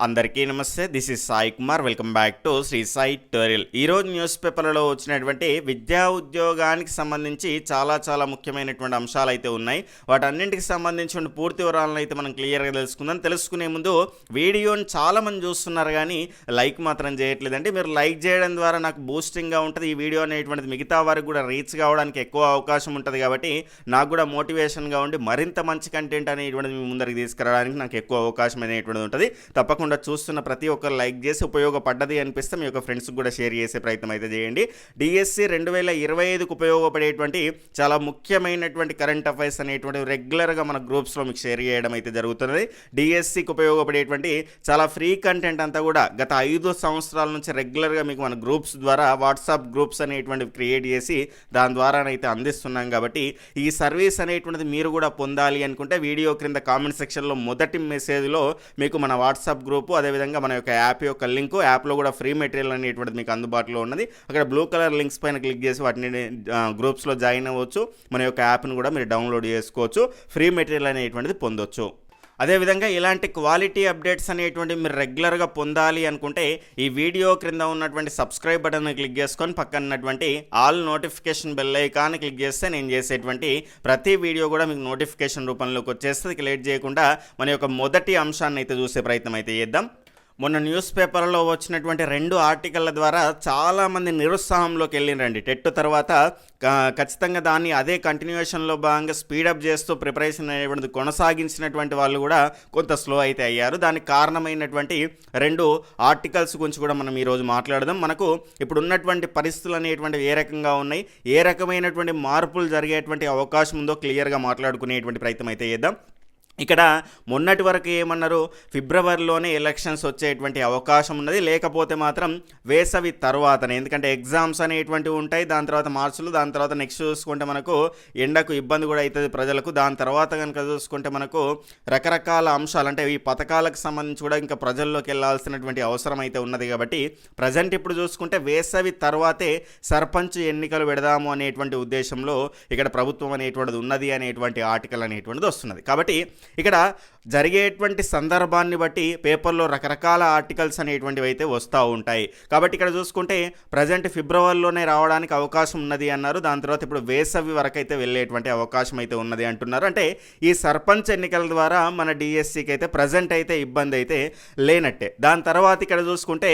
అందరికీ నమస్తే this is Sai Kumar welcome back to Sri Sai tutorial ఈరోజు news పేపర్లలో వచ్చినటువంటి విద్యా ఉద్యోగానికి సంబంధించి చాలా చాలా ముఖ్యమైనటువంటి అంశాలు అయితే ఉన్నాయి. వాటన్నింటికి సంబంధించిన పూర్తి వివరాలను అయితే మనం క్లియర్గా తెలుసుకుందాం. తెలుసుకునే ముందు వీడియోని చాలామంది చూస్తున్నారు కానీ లైక్ మాత్రం చేయట్లేదండి. మీరు లైక్ చేయడం ద్వారా నాకు బూస్టింగ్గా ఉంటుంది. ఈ వీడియో అనేటువంటిది మిగతా వారికి కూడా రీచ్ కావడానికి ఎక్కువ అవకాశం ఉంటుంది కాబట్టి నాకు కూడా మోటివేషన్గా ఉండి మరింత మంచి కంటెంట్ అనేటువంటిది మీ ముందరికి తీసుకురావడానికి నాకు ఎక్కువ అవకాశం అనేటువంటిది ఉంటుంది. తప్పకుండా చూస్తున్న ప్రతి ఒక్కరు లైక్ చేసి ఉపయోగపడ్డది అనిపిస్తే మీ యొక్క ఫ్రెండ్స్కి కూడా షేర్ చేసే ప్రయత్నం అయితే చేయండి. డిఎస్సి రెండు వేల ఇరవై ఐదుకు ఉపయోగపడేటువంటి చాలా ముఖ్యమైనటువంటి కరెంట్ అఫైర్స్ అనేటువంటి రెగ్యులర్గా మన గ్రూప్స్లో మీకు షేర్ చేయడం అయితే జరుగుతున్నది. డిఎస్సికి ఉపయోగపడేటువంటి చాలా ఫ్రీ కంటెంట్ అంతా కూడా గత ఐదు సంవత్సరాల నుంచి రెగ్యులర్గా మీకు మన గ్రూప్స్ ద్వారా వాట్సాప్ గ్రూప్స్ అనేటువంటివి క్రియేట్ చేసి దాని ద్వారానైతే అందిస్తున్నాం కాబట్టి ఈ సర్వీస్ అనేటువంటిది మీరు కూడా పొందాలి అనుకుంటే వీడియో క్రింద కామెంట్ సెక్షన్లో మొదటి మెసేజ్లో మీకు మన వాట్సాప్ గ్రూప్ అదేవిధంగా మన యొక్క యాప్ యొక్క లింకు యాప్లో కూడా ఫ్రీ మెటీరియల్ అనేటువంటిది మీకు అందుబాటులో ఉన్నది. అక్కడ బ్లూ కలర్ లింక్స్ పైన క్లిక్ చేసి వాటిని గ్రూప్స్లో జాయిన్ అవ్వచ్చు. మన యొక్క యాప్ను కూడా మీరు డౌన్లోడ్ చేసుకోవచ్చు. ఫ్రీ మెటీరియల్ అనేటువంటిది పొందొచ్చు. అదేవిధంగా ఇలాంటి క్వాలిటీ అప్డేట్స్ అనేటువంటి మీరు రెగ్యులర్గా పొందాలి అనుకుంటే ఈ వీడియో క్రింద ఉన్నటువంటి సబ్స్క్రైబ్ బటన్ క్లిక్ చేసుకొని పక్కన ఉన్నటువంటి all notification bell icon click చేస్తే నేను చేసేటువంటి ప్రతి వీడియో కూడా మీకు నోటిఫికేషన్ రూపంలోకి వచ్చేస్తుంది. లేట్ చేయకుండా మన యొక్క మొదటి అంశాన్ని అయితే చూసే ప్రయత్నం అయితే చేద్దాం. మొన్న న్యూస్ పేపర్లో వచ్చినటువంటి రెండు ఆర్టికల్ల ద్వారా చాలామంది నిరుత్సాహంలోకి వెళ్ళిరండి టెట్ తర్వాత ఖచ్చితంగా దాన్ని అదే కంటిన్యూషన్లో భాగంగా స్పీడప్ చేస్తూ ప్రిపరేషన్ అనేటువంటిది కొనసాగించినటువంటి వాళ్ళు కూడా కొంత స్లో అయితే అయ్యారు. దానికి కారణమైనటువంటి రెండు ఆర్టికల్స్ గురించి కూడా మనం ఈరోజు మాట్లాడదాం. మనకు ఇప్పుడు ఉన్నటువంటి పరిస్థితులు అనేటువంటివి ఏ రకంగా ఉన్నాయి ఏ రకమైనటువంటి మార్పులు జరిగేటువంటి అవకాశం ఉందో క్లియర్గా మాట్లాడుకునేటువంటి ప్రయత్నం అయితే చేద్దాం. ఇక్కడ మొన్నటి వరకు ఏమన్నారు? ఫిబ్రవరిలోనే ఎలక్షన్స్ వచ్చేటువంటి అవకాశం ఉన్నది. లేకపోతే మాత్రం వేసవి తర్వాతనే. ఎందుకంటే ఎగ్జామ్స్ అనేటువంటివి ఉంటాయి. దాని తర్వాత మార్చులు దాని తర్వాత నెక్స్ట్ చూసుకుంటే మనకు ఎండకు ఇబ్బంది కూడా అవుతుంది ప్రజలకు. దాని తర్వాత కనుక చూసుకుంటే మనకు రకరకాల అంశాలు అంటే ఈ పథకాలకు సంబంధించి కూడా ఇంకా ప్రజల్లోకి వెళ్ళాల్సినటువంటి అవసరం అయితే ఉన్నది కాబట్టి ప్రజెంట్ ఇప్పుడు చూసుకుంటే వేసవి తర్వాతే సర్పంచ్ ఎన్నికలు పెడదాము అనేటువంటి ఉద్దేశంలో ఇక్కడ ప్రభుత్వం అనేటువంటిది ఉన్నది అనేటువంటి ఆర్టికల్ అనేటువంటిది వస్తున్నది. కాబట్టి ఇక్కడ జరిగేటువంటి సందర్భాన్ని బట్టి పేపర్లో రకరకాల ఆర్టికల్స్ అనేటువంటివి అయితే వస్తూ ఉంటాయి. కాబట్టి ఇక్కడ చూసుకుంటే ప్రజెంట్ ఫిబ్రవరిలోనే రావడానికి అవకాశం ఉన్నది అన్నారు. దాని తర్వాత ఇప్పుడు వేసవి వరకు అయితే వెళ్ళేటువంటి అవకాశం అయితే ఉన్నది అంటున్నారు. అంటే ఈ సర్పంచ్ ఎన్నికల ద్వారా మన డిఎస్సికి అయితే ప్రజెంట్ అయితే ఇబ్బంది అయితే లేనట్టే. దాని తర్వాత ఇక్కడ చూసుకుంటే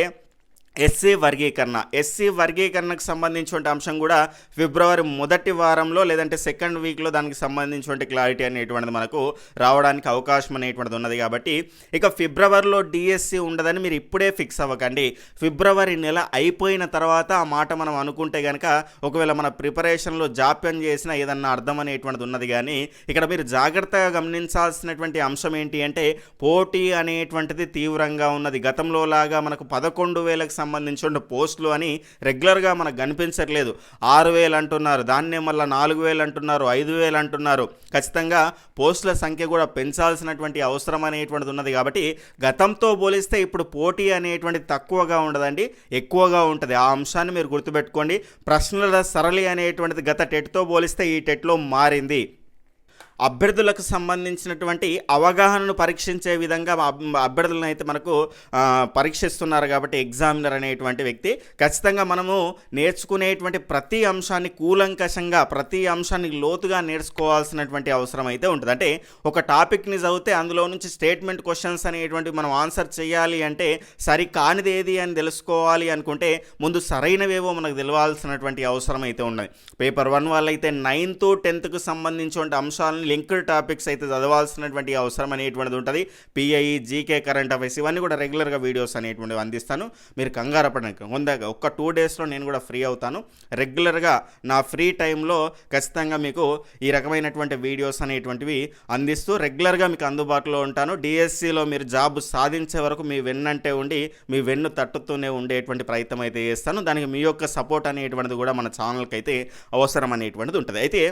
ఎస్సీ వర్గీకరణ. ఎస్సీ వర్గీకరణకు సంబంధించిన అంశం కూడా ఫిబ్రవరి మొదటి వారంలో లేదంటే సెకండ్ వీక్లో దానికి సంబంధించిన క్లారిటీ అనేటువంటిది మనకు రావడానికి అవకాశం అనేటువంటిది ఉన్నది కాబట్టి ఇక ఫిబ్రవరిలో డిఎస్సి ఉండదని మీరు ఇప్పుడే ఫిక్స్ అవ్వకండి. ఫిబ్రవరి నెల అయిపోయిన తర్వాత ఆ మాట మనం అనుకుంటే కనుక ఒకవేళ మన ప్రిపరేషన్లో జాప్యం చేసిన ఏదన్నా అర్థం అనేటువంటిది ఉన్నది కానీ ఇక్కడ మీరు జాగ్రత్తగా గమనించాల్సినటువంటి అంశం ఏంటి అంటే పోటీ అనేటువంటిది తీవ్రంగా ఉన్నది. గతంలో లాగా మనకు పదకొండు వేలకు సంబంధించిన పోస్టులు అని రెగ్యులర్గా మనకు కనిపించట్లేదు. ఆరు వేలు అంటున్నారు దాన్నే మళ్ళీ నాలుగు వేలు అంటున్నారు ఐదు వేలు అంటున్నారు. ఖచ్చితంగా పోస్టుల సంఖ్య కూడా పెంచాల్సినటువంటి అవసరం అనేటువంటిది ఉన్నది కాబట్టి గతంతో పోలిస్తే ఇప్పుడు పోటీ అనేటువంటిది తక్కువగా ఉండదండి ఎక్కువగా ఉంటుంది. ఆ అంశాన్ని మీరు గుర్తుపెట్టుకోండి. ప్రశ్నల సరళి అనేటువంటిది గత టెట్తో పోలిస్తే ఈ టెట్లో మారింది. అభ్యర్థులకు సంబంధించినటువంటి అవగాహనను పరీక్షించే విధంగా అభ్యర్థులను అయితే మనకు పరీక్షిస్తున్నారు కాబట్టి ఎగ్జామినర్ అనేటువంటి వ్యక్తి. ఖచ్చితంగా మనము నేర్చుకునేటువంటి ప్రతి అంశాన్ని కూలంకషంగా ప్రతి అంశాన్ని లోతుగా నేర్చుకోవాల్సినటువంటి అవసరం అయితే ఉంటుంది. అంటే ఒక టాపిక్ని చదివితే అందులో నుంచి స్టేట్మెంట్ క్వశ్చన్స్ అనేటువంటి మనం ఆన్సర్ చేయాలి అంటే సరి కానిది ఏది అని తెలుసుకోవాలి అనుకుంటే ముందు సరైనవేవో మనకు తెలవాల్సినటువంటి అవసరం అయితే ఉన్నది. పేపర్ వన్ వాళ్ళైతే నైన్త్ టెన్త్కు సంబంధించిన అంశాలను లింక్డ్ టాపిక్స్ అయితే చదవాల్సినటువంటి అవసరం అనేటువంటిది ఉంటుంది. పిఐ జీకే కరెంట్ అఫైర్స్ ఇవన్నీ కూడా రెగ్యులర్గా వీడియోస్ అనేటువంటివి అందిస్తాను. మీరు కంగారు పడడానికి కొందాక ఒక్క టూ డేస్లో నేను కూడా ఫ్రీ అవుతాను. రెగ్యులర్గా నా ఫ్రీ టైంలో ఖచ్చితంగా మీకు ఈ రకమైనటువంటి వీడియోస్ అనేటువంటివి అందిస్తూ రెగ్యులర్గా మీకు అందుబాటులో ఉంటాను. డిఎస్సిలో మీరు జాబ్ సాధించే వరకు మీ వెన్నంటే ఉండి మీ వెన్ను తట్టుతూనే ఉండేటువంటి ప్రయత్నం అయితే చేస్తాను. దానికి మీ యొక్క సపోర్ట్ అనేటువంటిది కూడా మన ఛానల్కి అయితే అవసరం అనేటువంటిది ఉంటుంది. అయితే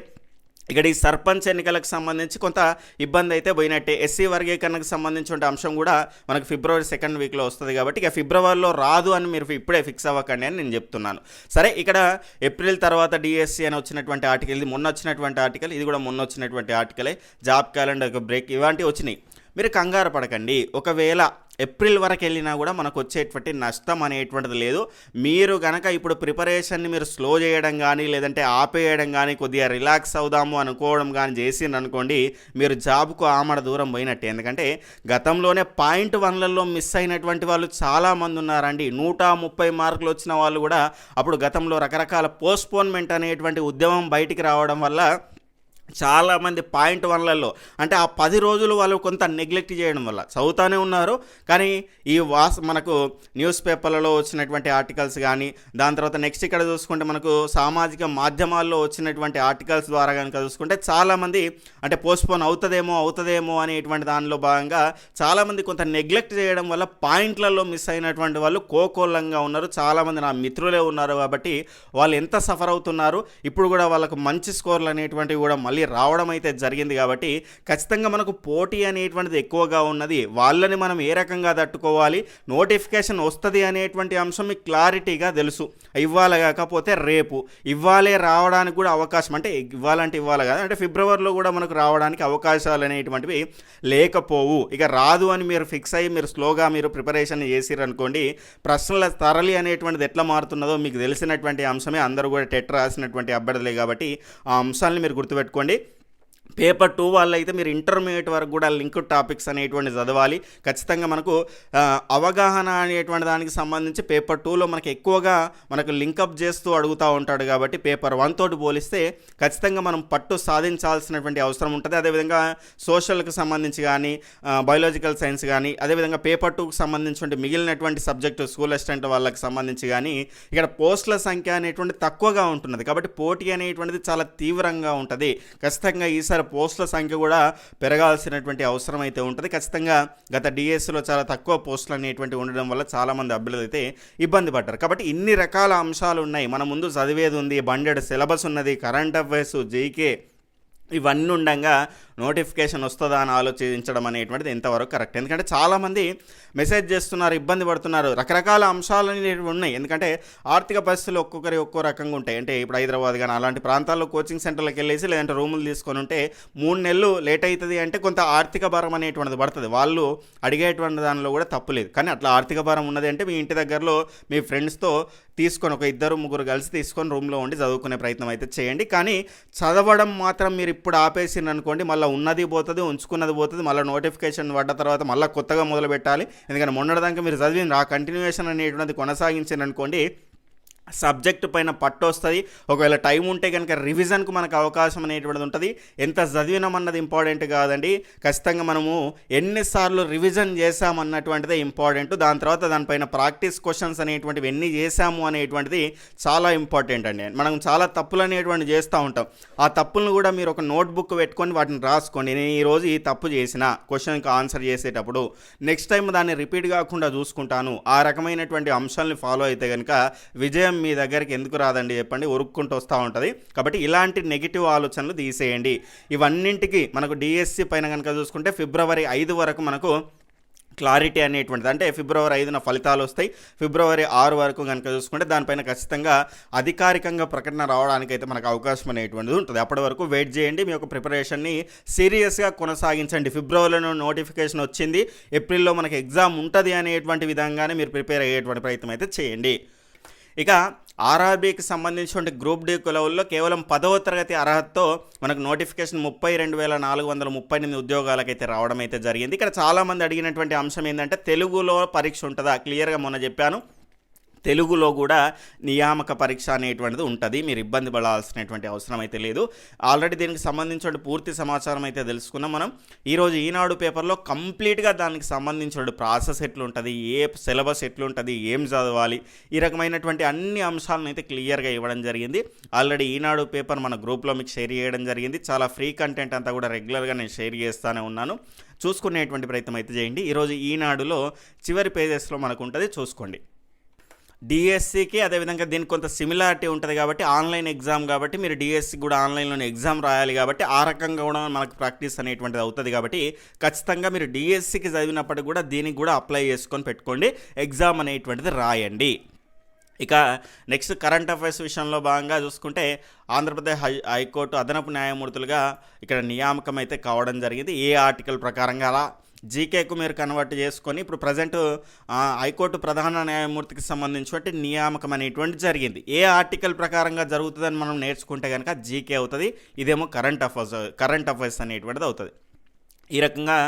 ఇక్కడ ఈ సర్పంచ్ ఎన్నికలకు సంబంధించి కొంత ఇబ్బంది అయితే పోయినట్టే. ఎస్సీ వర్గీకరణకు సంబంధించిన అంశం కూడా మనకు ఫిబ్రవరి సెకండ్ వీక్లో వస్తుంది కాబట్టి ఇక ఫిబ్రవరిలో రాదు అని మీరు ఇప్పుడే ఫిక్స్ అవ్వకండి అని నేను చెప్తున్నాను. సరే ఇక్కడ ఏప్రిల్ తర్వాత డిఎస్సీ అని వచ్చినటువంటి ఆర్టికల్ ఇది మొన్న వచ్చినటువంటి ఆర్టికల్ ఇది కూడా మొన్న వచ్చినటువంటి ఆర్టికలే. జాబ్ క్యాలెండర్ బ్రేక్ ఇలాంటివి వచ్చినాయి. మీరు కంగారు పడకండి. ఒకవేళ ఏప్రిల్ వరకు వెళ్ళినా కూడా మనకు వచ్చేటువంటి నష్టం అనేటువంటిది లేదు. మీరు కనుక ఇప్పుడు ప్రిపరేషన్ని మీరు స్లో చేయడం కానీ లేదంటే ఆపేయడం కానీ కొద్దిగా రిలాక్స్ అవుదాము అనుకోవడం కానీ చేసిండ్రు అనుకోండి మీరు జాబ్కు ఆమడ దూరం పోయినట్టే. ఎందుకంటే గతంలోనే పాయింట్ వన్లలో మిస్ అయినటువంటి వాళ్ళు చాలామంది ఉన్నారండి. నూట ముప్పై మార్కులు వచ్చిన వాళ్ళు కూడా అప్పుడు గతంలో రకరకాల పోస్ట్పోన్మెంట్ అనేటువంటి ఉద్యమం బయటికి రావడం వల్ల చాలామంది పాయింట్ వన్లలో అంటే ఆ పది రోజులు వాళ్ళు కొంత నెగ్లెక్ట్ చేయడం వల్ల. చదువుతూనే ఉన్నారు కానీ ఈ వాస్ మనకు న్యూస్ పేపర్లలో వచ్చినటువంటి ఆర్టికల్స్ కానీ దాని తర్వాత నెక్స్ట్ ఇక్కడ చూసుకుంటే మనకు సామాజిక మాధ్యమాల్లో వచ్చినటువంటి ఆర్టికల్స్ ద్వారా కనుక చూసుకుంటే చాలామంది అంటే పోస్ట్పోన్ అవుతుందేమో అవుతుందేమో అనేటువంటి దానిలో భాగంగా చాలామంది కొంత నెగ్లెక్ట్ చేయడం వల్ల పాయింట్లలో మిస్ అయినటువంటి వాళ్ళు కోకోలంగా ఉన్నారు. చాలామంది నా మిత్రులే ఉన్నారు కాబట్టి వాళ్ళు ఎంత సఫర్ అవుతున్నారు ఇప్పుడు కూడా వాళ్ళకు మంచి స్కోర్లు అనేటువంటివి కూడా మళ్ళీ రావడం అయితే జరిగింది కాబట్టి ఖచ్చితంగా మనకు పోటీ అనేటువంటిది ఎక్కువగా ఉన్నది. వాళ్ళని మనం ఏ రకంగా తట్టుకోవాలి? నోటిఫికేషన్ వస్తుంది అనేటువంటి అంశం మీకు క్లారిటీగా తెలుసు. ఇవ్వాలి కాకపోతే రేపు. ఇవ్వాలే రావడానికి కూడా అవకాశం అంటే ఇవ్వాలంటే ఇవ్వాలి కదా. అంటే ఫిబ్రవరిలో కూడా మనకు రావడానికి అవకాశాలు అనేటువంటివి లేకపోవు. ఇక రాదు అని మీరు ఫిక్స్ అయ్యి మీరు స్లోగా మీరు ప్రిపరేషన్ చేసిరనుకోండి ప్రశ్నల తరలి అనేటువంటిది ఎట్లా మారుతున్నదో మీకు తెలిసినటువంటి అంశమే. అందరూ కూడా టెట్ రాసినటువంటి అభ్యర్థులే కాబట్టి ఆ అంశాలను మీరు గుర్తుపెట్టుకోండి. పేపర్ టూ వాళ్ళు అయితే మీరు ఇంటర్మీడియట్ వరకు కూడా లింక్ టాపిక్స్ అనేటువంటి చదవాలి. ఖచ్చితంగా మనకు అవగాహన అనేటువంటి దానికి సంబంధించి పేపర్ టూలో మనకు ఎక్కువగా మనకు లింకప్ చేస్తూ అడుగుతూ ఉంటాడు కాబట్టి పేపర్ వన్ తోటి పోలిస్తే ఖచ్చితంగా మనం పట్టు సాధించాల్సినటువంటి అవసరం ఉంటుంది. అదేవిధంగా సోషల్కి సంబంధించి కానీ బయోలాజికల్ సైన్స్ కానీ అదేవిధంగా పేపర్ టూకి సంబంధించినటువంటి మిగిలినటువంటి సబ్జెక్టు స్కూల్ అసిస్టెంట్ వాళ్ళకి సంబంధించి కానీ ఇక్కడ పోస్టుల సంఖ్య అనేటువంటి తక్కువగా ఉంటున్నది. కాబట్టి పోటీ అనేటువంటిది చాలా తీవ్రంగా ఉంటుంది. ఖచ్చితంగా ఈసారి పోస్టుల సంఖ్య కూడా పెరగాల్సినటువంటి అవసరం అయితే ఉంటుంది. ఖచ్చితంగా గత డిఎస్సిలో చాలా తక్కువ పోస్టులు అనేటువంటి ఉండడం వల్ల చాలామంది అభ్యర్థులు అయితే ఇబ్బంది పడ్డారు. కాబట్టి ఇన్ని రకాల అంశాలు ఉన్నాయి. మన ముందు చదివేది ఉంది బండెడ్ సిలబస్ ఉన్నది కరెంట్ అఫైర్స్ జేకే ఇవన్నీ ఉండగా నోటిఫికేషన్ వస్తుందా అని ఆలోచించడం అనేటువంటిది ఎంతవరకు కరెక్ట్. ఎందుకంటే చాలామంది మెసేజ్ చేస్తున్నారు ఇబ్బంది పడుతున్నారు రకరకాల అంశాలు అనేవి ఉన్నాయి. ఎందుకంటే ఆర్థిక పరిస్థితులు ఒక్కొక్కరి ఒక్కో రకంగా ఉంటాయి. అంటే ఇప్పుడు హైదరాబాద్ కానీ అలాంటి ప్రాంతాల్లో కోచింగ్ సెంటర్లకు వెళ్ళేసి లేదంటే రూములు తీసుకొని ఉంటే మూడు నెలలు లేట్ అవుతుంది అంటే కొంత ఆర్థిక భారం అనేటువంటిది పడుతుంది. వాళ్ళు అడిగేటువంటి దానిలో కూడా తప్పు లేదు. కానీ అట్లా ఆర్థిక భారం ఉన్నది అంటే మీ ఇంటి దగ్గరలో మీ ఫ్రెండ్స్తో తీసుకొని ఒక ఇద్దరు ముగ్గురు కలిసి తీసుకొని రూమ్లో ఉండి చదువుకునే ప్రయత్నం అయితే చేయండి. కానీ చదవడం మాత్రం మీరు ఇప్పుడు ఆపేసిండ్రు అనుకోండి మళ్ళీ ఉన్నది పోతుంది ఉంచుకున్నది పోతుంది మళ్ళీ నోటిఫికేషన్ పడ్డ తర్వాత మళ్ళీ కొత్తగా మొదలు పెట్టాలి ఎందుకంటే మొన్నటిదాకా మీరు చదివిన ఆ కంటిన్యూషన్ అనేటువంటిది కొనసాగించారనుకోండి సబ్జెక్ట్ పైన పట్టు వస్తుంది ఒకవేళ టైం ఉంటే కనుక రివిజన్కు మనకు అవకాశం అనేటువంటిది ఉంటుంది. ఎంత చదివినామన్నది ఇంపార్టెంట్ కాదండి. ఖచ్చితంగా మనము ఎన్నిసార్లు రివిజన్ చేసామన్నటువంటిదే ఇంపార్టెంట్. దాని తర్వాత దానిపైన ప్రాక్టీస్ క్వశ్చన్స్ అనేటువంటివి ఎన్ని చేసాము అనేటువంటిది చాలా ఇంపార్టెంట్ అండి. మనం చాలా తప్పులు అనేటువంటి చేస్తూ ఉంటాం. ఆ తప్పులను కూడా మీరు ఒక నోట్బుక్ పెట్టుకొని వాటిని రాసుకోండి. నేను ఈరోజు ఈ తప్పు చేసిన క్వశ్చన్కి ఆన్సర్ చేసేటప్పుడు నెక్స్ట్ టైం దాన్ని రిపీట్ కాకుండా చూసుకుంటాను. ఆ రకమైనటువంటి అంశాలను ఫాలో అయితే కనుక విజయం మీ దగ్గరికి ఎందుకు రాదండి చెప్పండి. ఉరుక్కుంటూ వస్తూ ఉంటుంది. కాబట్టి ఇలాంటి నెగిటివ్ ఆలోచనలు తీసేయండి. ఇవన్నింటికి మనకు డిఎస్సి పైన కనుక చూసుకుంటే ఫిబ్రవరి ఐదు వరకు మనకు క్లారిటీ అనేటువంటిది. అంటే ఫిబ్రవరి ఐదున ఫలితాలు వస్తాయి. ఫిబ్రవరి ఆరు వరకు కనుక చూసుకుంటే దానిపైన ఖచ్చితంగా అధికారికంగా ప్రకటన రావడానికి అయితే మనకు అవకాశం అనేటువంటిది ఉంటుంది. అప్పటి వరకు వెయిట్ చేయండి. మీ యొక్క ప్రిపరేషన్ని సీరియస్గా కొనసాగించండి. ఫిబ్రవరిలో నోటిఫికేషన్ వచ్చింది. ఏప్రిల్లో మనకి ఎగ్జామ్ ఉంటుంది అనేటువంటి విధంగానే మీరు ప్రిపేర్ అయ్యేటువంటి ప్రయత్నం అయితే చేయండి. ఇక ఆర్ఆర్బీకి సంబంధించిన గ్రూప్ డి కులవుల్లో కేవలం పదవ తరగతి అర్హతతో మనకు నోటిఫికేషన్ ముప్పై రెండు వేల నాలుగు వందల ముప్పై ఎనిమిది ఉద్యోగాలకైతే రావడం అయితే జరిగింది. ఇక్కడ చాలామంది అడిగినటువంటి అంశం ఏంటంటే తెలుగులో పరీక్ష ఉంటుందా? క్లియర్గా మొన్న చెప్పాను. తెలుగులో కూడా నియామక పరీక్ష అనేటువంటిది ఉంటుంది. మీరు ఇబ్బంది పడాల్సినటువంటి అవసరం అయితే లేదు. ఆల్రెడీ దీనికి సంబంధించిన పూర్తి సమాచారం అయితే తెలుసుకున్నాం మనం. ఈరోజు ఈనాడు పేపర్లో కంప్లీట్గా దానికి సంబంధించిన ప్రాసెస్ ఎట్లుంటుంది ఏ సిలబస్ ఎట్లుంటుంది ఏం చదవాలి ఈ రకమైనటువంటి అన్ని అంశాలను అయితే క్లియర్గా ఇవ్వడం జరిగింది. ఆల్రెడీ ఈనాడు పేపర్ మన గ్రూప్లో మీకు షేర్ చేయడం జరిగింది. చాలా ఫ్రీ కంటెంట్ అంతా కూడా రెగ్యులర్గా నేను షేర్ చేస్తూనే ఉన్నాను. చూసుకునేటువంటి ప్రయత్నం అయితే చేయండి. ఈరోజు ఈనాడులో చివరి పేజెస్లో మనకు ఉంటుంది. చూసుకోండి. డిఎస్సికి అదేవిధంగా దీనికి కొంత సిమిలారిటీ ఉంటుంది కాబట్టి ఆన్లైన్ ఎగ్జామ్ కాబట్టి మీరు డిఎస్సి కూడా ఆన్లైన్లోనే ఎగ్జామ్ రాయాలి కాబట్టి ఆ రకంగా కూడా మనకు ప్రాక్టీస్ అనేటువంటిది అవుతుంది కాబట్టి ఖచ్చితంగా మీరు డిఎస్సికి చదివినప్పటికీ కూడా దీనికి కూడా అప్లై చేసుకొని పెట్టుకోండి ఎగ్జామ్ అనేటువంటిది రాయండి. ఇక నెక్స్ట్ కరెంట్ అఫైర్స్ విషయంలో భాగంగా చూసుకుంటే ఆంధ్రప్రదేశ్ హై హైకోర్టు అదనపు న్యాయమూర్తులుగా ఇక్కడ నియామకం అయితే కావడం జరిగింది. ఏ ఆర్టికల్ ప్రకారంగా అలా జీకేకు మీరు కన్వర్ట్ చేసుకొని ఇప్పుడు ప్రజెంట్ హైకోర్టు ప్రధాన న్యాయమూర్తికి సంబంధించినటువంటి నియామకం అనేటువంటి జరిగింది. ఏ ఆర్టికల్ ప్రకారంగా జరుగుతుందని మనం నేర్చుకుంటే కనుక జీకే అవుతుంది ఇదేమో కరెంట్ అఫైర్స్ కరెంట్ అఫైర్స్ అనేటువంటిది అవుతుంది. ఈ రకంగా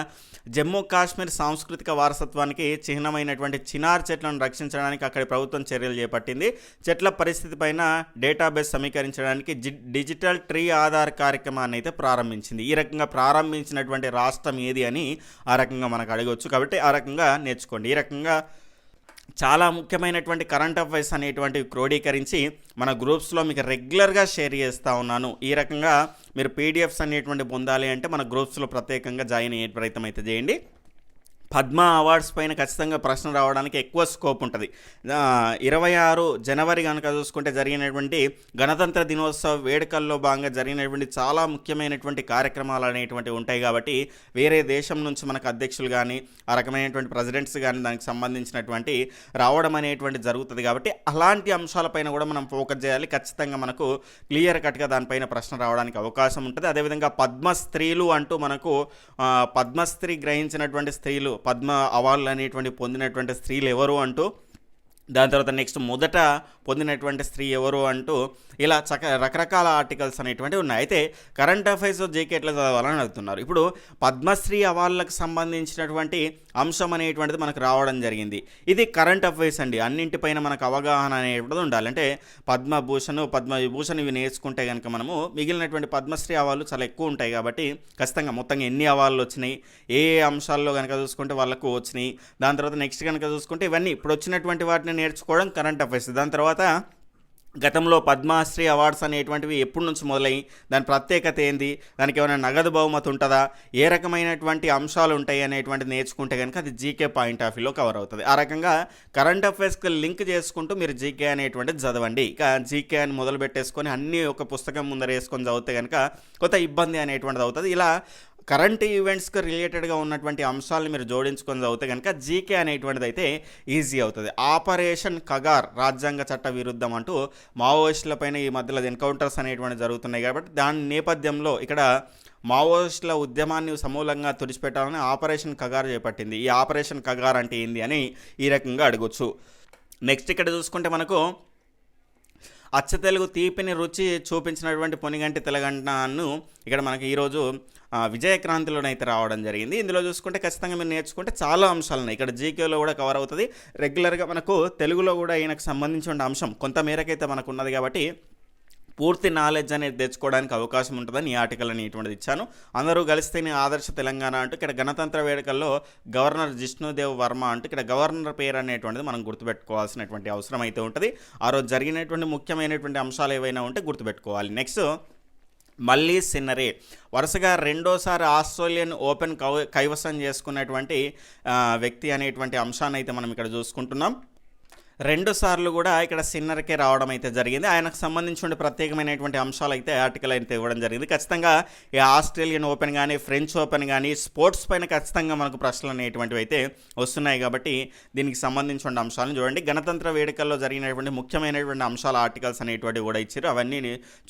జమ్మూ కాశ్మీర్ సాంస్కృతిక వారసత్వానికి చిహ్నమైనటువంటి చినార్ చెట్లను రక్షించడానికి అక్కడి ప్రభుత్వం చర్యలు చేపట్టింది. చెట్ల పరిస్థితి పైన డేటాబేస్ సమీకరించడానికి జి డిజిటల్ ట్రీ ఆధార్ కార్యక్రమాన్ని అయితే ప్రారంభించింది. ఈ రకంగా ప్రారంభించినటువంటి రాష్ట్రం ఏది అని ఆ రకంగా మనకు అడగవచ్చు కాబట్టి ఆ రకంగా నేర్చుకోండి. ఈ రకంగా చాలా ముఖ్యమైనటువంటి కరెంట్ అఫైర్స్ అనేటువంటివి క్రోడీకరించి మన గ్రూప్స్లో మీకు రెగ్యులర్గా షేర్ చేస్తూ ఉన్నాను. ఈ రకంగా మీరు పీడిఎఫ్స్ అనేటువంటి పొందాలి అంటే మన గ్రూప్స్లో ప్రత్యేకంగా జాయిన్ అయ్యే ప్రయత్నం అయితే చేయండి. పద్మ అవార్డ్స్ పైన ఖచ్చితంగా ప్రశ్న రావడానికి ఎక్కువ స్కోప్ ఉంటుంది. ఇరవై ఆరు జనవరి కనుక చూసుకుంటే జరిగినటువంటి గణతంత్ర దినోత్సవ వేడుకల్లో భాగంగా జరిగినటువంటి చాలా ముఖ్యమైనటువంటి కార్యక్రమాలు అనేటువంటివి ఉంటాయి కాబట్టి వేరే దేశం నుంచి మనకు అధ్యక్షులు కానీ ఆ రకమైనటువంటి ప్రెసిడెంట్స్ కానీ దానికి సంబంధించినటువంటి రావడం అనేటువంటి జరుగుతుంది కాబట్టి అలాంటి అంశాలపైన కూడా మనం ఫోకస్ చేయాలి. ఖచ్చితంగా మనకు క్లియర్ కట్గా దానిపైన ప్రశ్న రావడానికి అవకాశం ఉంటుంది. అదేవిధంగా పద్మ స్త్రీలు అంటూ మనకు పద్మస్త్రీ పద్మశ్రీ గ్రహించినటువంటి స్త్రీలు పద్మ అవార్డులు అనేటువంటి పొందినటువంటి స్త్రీలు ఎవరు అంటూ దాని తర్వాత నెక్స్ట్ మొదట పొందినటువంటి స్త్రీ ఎవరు అంటూ ఇలా చక రకరకాల ఆర్టికల్స్ అనేటువంటివి ఉన్నాయి. అయితే కరెంట్ అఫైర్స్ జేకే ఎట్లా చదవాలని అడుగుతున్నారు. ఇప్పుడు పద్మశ్రీ అవార్డులకు సంబంధించినటువంటి అంశం అనేటువంటిది మనకు రావడం జరిగింది. ఇది కరెంట్ అఫైర్స్ అండి. అన్నింటిపైన మనకు అవగాహన అనేటువంటిది ఉండాలి. అంటే పద్మభూషణ్ పద్మవిభూషణ్ ఇవి నేర్చుకుంటే కనుక మనము మిగిలినటువంటి పద్మశ్రీ అవార్డులు చాలా ఎక్కువ ఉంటాయి కాబట్టి ఖచ్చితంగా మొత్తంగా ఎన్ని అవార్డులు వచ్చినాయి ఏ ఏ అంశాల్లో కనుక చూసుకుంటే వాళ్ళకు వచ్చినాయి దాని తర్వాత నెక్స్ట్ కనుక చూసుకుంటే ఇవన్నీ ఇప్పుడు వచ్చినటువంటి వాటిని నేర్చుకోవడం కరెంట్ అఫైర్స్ దాని తర్వాత గతంలో పద్మశ్రీ అవార్డ్స్ అనేటువంటివి ఎప్పటి నుంచి మొదలై దాని ప్రత్యేకత ఏంది? దానికి ఏమైనా నగదు బహుమతి ఉంటుందా? ఏ రకమైనటువంటి అంశాలు ఉంటాయి అనేటువంటిది నేర్చుకుంటే కనుక అది జీకే పాయింట్ ఆఫ్ వ్యూలో కవర్ అవుతుంది. ఆ రకంగా కరెంట్ అఫైర్స్కి లింక్ చేసుకుంటూ మీరు జీకే అనేటువంటిది చదవండి. ఇక జీకే అని మొదలు పెట్టేసుకొని అన్నీ ఒక పుస్తకం ముందర వేసుకొని చదివితే కనుక కొంత ఇబ్బంది అనేటువంటిది అవుతుంది. ఇలా కరెంట్ ఈవెంట్స్కి రిలేటెడ్గా ఉన్నటువంటి అంశాలను మీరు జోడించుకొని చదివితే కనుక జీకే అనేటువంటిది అయితే ఈజీ అవుతుంది. ఆపరేషన్ కగార్ రాజ్యాంగ చట్ట విరుద్ధం అంటూ మావోయిస్టులపైన ఈ మధ్యలో ఎన్కౌంటర్స్ అనేటువంటి జరుగుతున్నాయి కాబట్టి దాని నేపథ్యంలో ఇక్కడ మావోయిస్టుల ఉద్యమాన్ని సమూలంగా తుడిచిపెట్టాలని ఆపరేషన్ కగార్ చేపట్టింది. ఈ ఆపరేషన్ కగార్ అంటే ఏంది అని ఈ రకంగా అడగొచ్చు. నెక్స్ట్ ఇక్కడ చూసుకుంటే మనకు అచ్చ తెలుగు తీపిని రుచి చూపించినటువంటి పొనిగంటి తెలగంటను ఇక్కడ మనకి ఈరోజు విజయక్రాంతిలోనైతే రావడం జరిగింది. ఇందులో చూసుకుంటే ఖచ్చితంగా మీరు నేర్చుకుంటే చాలా అంశాలు ఉన్నాయి ఇక్కడ జీకేలో కూడా కవర్ అవుతుంది. రెగ్యులర్గా మనకు తెలుగులో కూడా ఈయనకు సంబంధించిన అంశం కొంత మేరకైతే మనకు ఉన్నది కాబట్టి పూర్తి నాలెడ్జ్ అనేది తెచ్చుకోవడానికి అవకాశం ఉంటుందని ఈ ఆర్టికల్ అనేటువంటిది ఇచ్చాను. అందరూ కలిస్తేనే ఆదర్శ తెలంగాణ అంటూ ఇక్కడ గణతంత్ర వేడుకల్లో గవర్నర్ జిష్ణుదేవ్ వర్మ అంటూ ఇక్కడ గవర్నర్ పేరు అనేటువంటిది మనం గుర్తుపెట్టుకోవాల్సినటువంటి అవసరం అయితే ఉంటుంది. ఆ రోజు జరిగినటువంటి ముఖ్యమైనటువంటి అంశాలు ఏవైనా ఉంటే గుర్తుపెట్టుకోవాలి. నెక్స్ట్ మళ్ళీ సిన్నరే. వరుసగా రెండోసారి ఆస్ట్రేలియన్ ఓపెన్ కైవసం చేసుకున్నటువంటి వ్యక్తి అనేటువంటి అంశాన్ని అయితే మనం ఇక్కడ చూసుకుంటున్నాం. రెండు సార్లు కూడా ఇక్కడ సిన్నర్కే రావడం అయితే జరిగింది. ఆయనకు సంబంధించిన ప్రత్యేకమైనటువంటి అంశాలు అయితే ఆర్టికల్ అయితే ఇవ్వడం జరిగింది. ఖచ్చితంగా ఈ ఆస్ట్రేలియన్ ఓపెన్ కానీ ఫ్రెంచ్ ఓపెన్ కానీ స్పోర్ట్స్ పైన ఖచ్చితంగా మనకు ప్రశ్నలు అనేటువంటివి అయితే వస్తున్నాయి కాబట్టి దీనికి సంబంధించిన అంశాలను చూడండి. గణతంత్ర వేడుకల్లో జరిగినటువంటి ముఖ్యమైనటువంటి అంశాల ఆర్టికల్స్ అనేటువంటివి కూడా ఇచ్చారు. అవన్నీ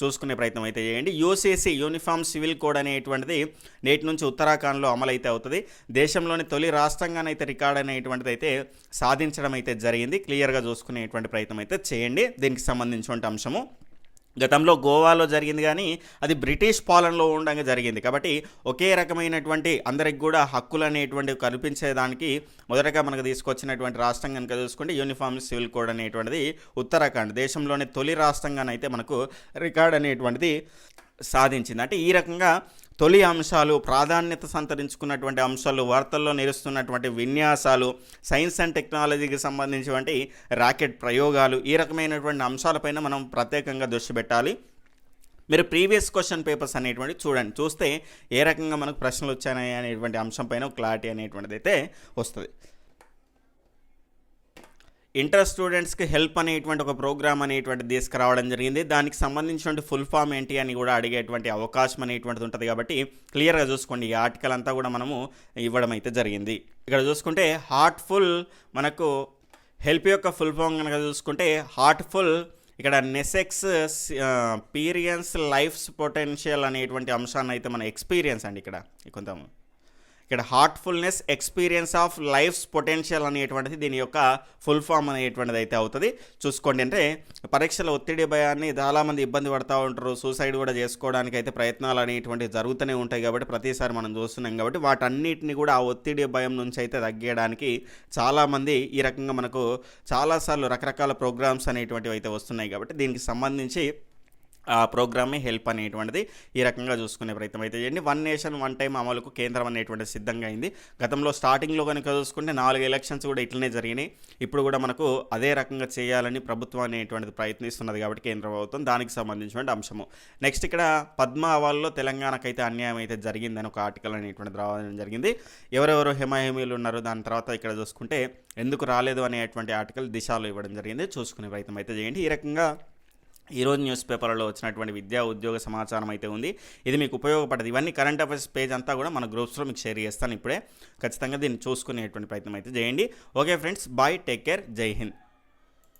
చూసుకునే ప్రయత్నం అయితే చేయండి. యూసీసీ యూనిఫామ్ సివిల్ కోడ్ అనేటువంటిది నేటి నుంచి ఉత్తరాఖండ్లో అమలు అయితే అవుతుంది. దేశంలోని తొలి రాష్ట్రంగానైతే రికార్డ్ అనేటువంటిది అయితే సాధించడం అయితే జరిగింది. క్లియర్గా చూసుకునేటువంటి ప్రయత్నం అయితే చేయండి. దీనికి సంబంధించినటువంటి అంశము. గతంలో గోవాలో జరిగింది కానీ అది బ్రిటిష్ పాలనలో ఉండగా జరిగింది. కాబట్టి ఒకే రకమైనటువంటి అందరికి కూడా హక్కులు అనేటువంటివి కల్పించేదానికి మొదటగా మనకు తీసుకొచ్చినటువంటి రాష్ట్రం కనుక చూసుకుంటే యూనిఫామ్ సివిల్ కోడ్ అనేటువంటిది ఉత్తరాఖండ్. దేశంలోనే తొలి రాష్ట్రంగానైతే మనకు రికార్డ్ అనేటువంటిది సాధించింది. అంటే ఈ రకంగా తొలి అంశాలు ప్రాధాన్యత సంతరించుకున్నటువంటి అంశాలు వార్తల్లో నిలుస్తున్నటువంటి విన్యాసాలు సైన్స్ అండ్ టెక్నాలజీకి సంబంధించినటువంటి రాకెట్ ప్రయోగాలు ఈ రకమైనటువంటి అంశాలపైన మనం ప్రత్యేకంగా దృష్టి పెట్టాలి. మీరు ప్రీవియస్ క్వశ్చన్ పేపర్స్ అనేటువంటి చూడండి. చూస్తే ఏ రకంగా మనకు ప్రశ్నలు వచ్చాయి అనేటువంటి అంశం పైన క్లారిటీ అనేటువంటిది అయితే వస్తుంది. ఇంటర్ స్టూడెంట్స్కి హెల్ప్ అనేటువంటి ఒక ప్రోగ్రామ్ అనేటువంటి తీసుకురావడం జరిగింది. దానికి సంబంధించినటువంటి ఫుల్ ఫామ్ ఏంటి అని కూడా అడిగేటువంటి అవకాశం అనేటువంటిది ఉంటుంది కాబట్టి క్లియర్గా చూసుకోండి. ఈ ఆర్టికల్ అంతా కూడా మనము ఇవ్వడం అయితే జరిగింది. ఇక్కడ చూసుకుంటే హార్ట్ఫుల్ మనకు హెల్ప్ యొక్క ఫుల్ ఫామ్ కనుక చూసుకుంటే హార్ట్ఫుల్ ఇక్కడ నెసెక్స్ పీరియన్స్ లైఫ్స్ పొటెన్షియల్ అనేటువంటి అంశాన్ని అయితే మన ఎక్స్పీరియన్స్ అండి ఇక్కడ. కొంత ఇక్కడ heartfulness experience of life's potential అనేటువంటిది దీని యొక్క ఫుల్ ఫామ్ అనేటువంటిది అయితే అవుతుంది. చూసుకోండి అంటే పరీక్షల ఒత్తిడి భయాన్ని చాలామంది ఇబ్బంది పడతా ఉంటారు. సూసైడ్ కూడా చేసుకోవడానికి అయితే ప్రయత్నాలు అనేటువంటివి జరుగుతూనే ఉంటాయి కాబట్టి ప్రతిసారి మనం చూస్తున్నాం కాబట్టి వాటన్నిటిని కూడా ఆ ఒత్తిడి భయం నుంచి అయితే తగ్గేయడానికి చాలామంది ఈ రకంగా మనకు చాలాసార్లు రకరకాల ప్రోగ్రామ్స్ అనేటువంటివి అయితే వస్తున్నాయి కాబట్టి దీనికి సంబంధించి ఆ ప్రోగ్రామే హెల్ప్ అనేటువంటిది ఈ రకంగా చూసుకునే ప్రయత్నం అయితే చేయండి. వన్ నేషన్ వన్ టైం అమలుకు కేంద్రం అనేటువంటిది సిద్ధంగా అయింది. గతంలో స్టార్టింగ్లో కనుక చూసుకుంటే నాలుగు ఎలక్షన్స్ కూడా ఇట్లనే జరిగినాయి. ఇప్పుడు కూడా మనకు అదే రకంగా చేయాలని ప్రభుత్వం అనేటువంటిది ప్రయత్నిస్తున్నది కాబట్టి కేంద్ర ప్రభుత్వం దానికి సంబంధించినటువంటి అంశము. నెక్స్ట్ ఇక్కడ పద్మ అవాల్లో తెలంగాణకైతే అన్యాయం అయితే జరిగిందని ఒక ఆర్టికల్ అనేటువంటిది రావడం జరిగింది. ఎవరెవరు హిమాహిమీలు ఉన్నారు దాని తర్వాత ఇక్కడ చూసుకుంటే ఎందుకు రాలేదు అనేటువంటి ఆర్టికల్ దిశలో ఇవ్వడం జరిగింది. చూసుకునే ప్రయత్నం అయితే చేయండి. ఈ రకంగా ఈరోజు న్యూస్ పేపర్లో వచ్చినటువంటి విద్యా ఉద్యోగ సమాచారం అయితే ఉంది. ఇది మీకు ఉపయోగపడదు. ఇవన్నీ కరెంట్ అఫైర్స్ పేజ్ అంతా కూడా మన గ్రూప్స్లో మీకు షేర్ చేస్తాను ఇప్పుడే. ఖచ్చితంగా దీన్ని చూసుకునేటువంటి ప్రయత్నం అయితే చేయండి. Okay friends bye take care జై హింద్.